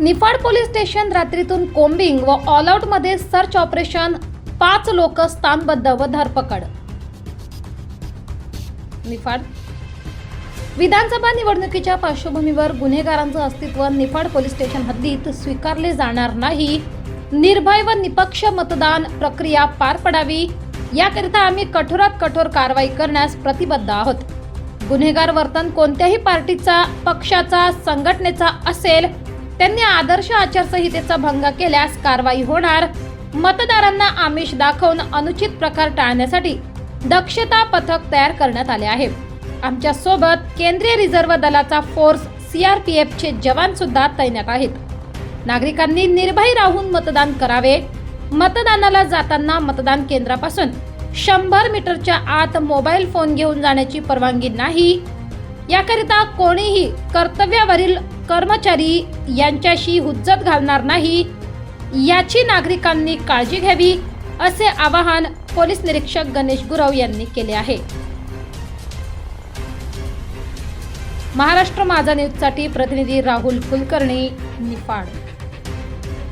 Niphad police station रात्रीतून combing व all आउटमध्ये सर्च ऑपरेशन पाच लोक स्थानबद्ध व धरपकड. निफाड. विधानसभा निवडणुकीच्या पार्श्वभूमीवर गुन्हेगारांचं अस्तित्व निफाड पोलीस स्टेशन हद्दीत स्वीकारले जाणार नाही. निर्भय व निपक्ष मतदान प्रक्रिया पार पडावी. याकरिता आम्ही कठोरात कठोर कारवाई करण्यास प्रतिबद्ध आहोत. गुन्हेगार वर्तन कोणत्याही पार्टीचा पक्षाचा संघटनेचा असेल त्यांनी आदर्श आचारसंहितेचा भंग केल्यास कारवाई होणार. मतदारांना आमिष दाखवून अनुचित प्रकार टाळण्यासाठी दक्षता पथक तयार करण्यात आले आहे. आमच्यासोबत केंद्रीय रिझर्व्ह दलाचा फोर्स सीआरपीएफचे जवान सुद्धा तैनात आहेत. नागरिकांनी निर्भय राहून मतदान करावे. मतदानाला जाताना मतदान केंद्रापासून शंभर मीटरच्या आत मोबाईल फोन घेऊन जाण्याची परवानगी नाही. याकरिता कोणीही कर्तव्यावरील कर्मचारी यांच्याशी हुज्जत घालणार नाही. याची नागरिकांनी काळजी घ्यावी असे आवाहन पोलीस निरीक्षक गणेश गुरव यांनी केले आहे. महाराष्ट्र माझा न्यूजसाठी प्रतिनिधी राहुल कुलकर्णी निफाड.